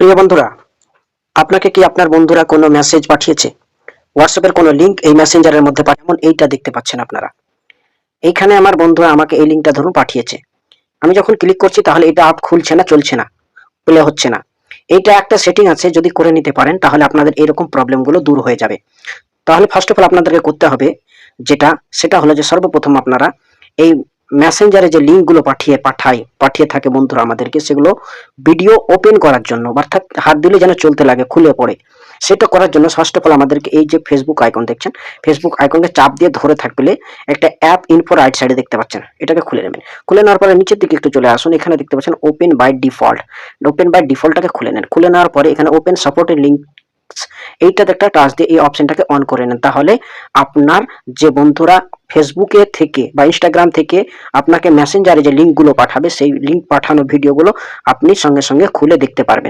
প্রিয় বন্ধুরা, আপনাকে কি আপনার বন্ধুরা কোনো মেসেজ পাঠিয়েছে? হোয়াটসঅ্যাপের কোনো লিংক এই মেসেঞ্জারের মধ্যে পাঠায় যেমন এইটা দেখতে পাচ্ছেন আপনারা। এইখানে আমার বন্ধুরা আমাকে এই লিংকটা ধরুন পাঠিয়েছে। আমি যখন ক্লিক করছি তাহলে এটা আপ খুলছে না, চলছে না প্লে হচ্ছে না। এইটা একটা সেটিং আছে, যদি করে নিতে পারেন, তাহলে আপনাদের এরকম প্রবলেমগুলো দূর হয়ে যাবে। তাহলে ফার্স্ট অফ অল আপনাদেরকে করতে হবে যেটা, সেটা হলো যে সর্বপ্রথম আপনারা এই মেসেঞ্জারে যে লিঙ্কগুলো পাঠিয়ে, পাঠায়, পাঠিয়ে থাকে বন্ধুরা আমাদেরকে, সেগুলো ভিডিও ওপেন করার জন্য, অর্থাৎ হাত দিলে যেন চলতে লাগে, খুলে পড়ে। সেটা করার জন্য ফার্স্ট অফ অল আমাদেরকে এই যে ফেসবুক আইকন দেখছেন ফেসবুক আইকনকে চাপ দিয়ে ধরে থাকলে একটা অ্যাপ ইনফো রাইট সাইডে দেখতে পাচ্ছেন, এটাকে খুলে নেবেন। খুলে নেওয়ার পরে নিচের দিকে একটু চলে আসুন, এখানে দেখতে পাচ্ছেন open by default open by ডিফল্টটাকে খুলে নেন। খুলে নেওয়ার পরে এখানে ওপেন সাপোর্টের লিঙ্ক এইটাতে একটা টাচ দিয়ে এই অপশনটাকে অন করে নেন। তাহলে আপনার যে বন্ধুরা ফেসবুকে থেকে বা ইনস্টাগ্রাম থেকে আপনাকে মেসেঞ্জারে যে লিঙ্কগুলো পাঠাবে, সেই লিঙ্ক পাঠানো ভিডিওগুলো আপনি সঙ্গে সঙ্গে খুলে দেখতে পারবেন।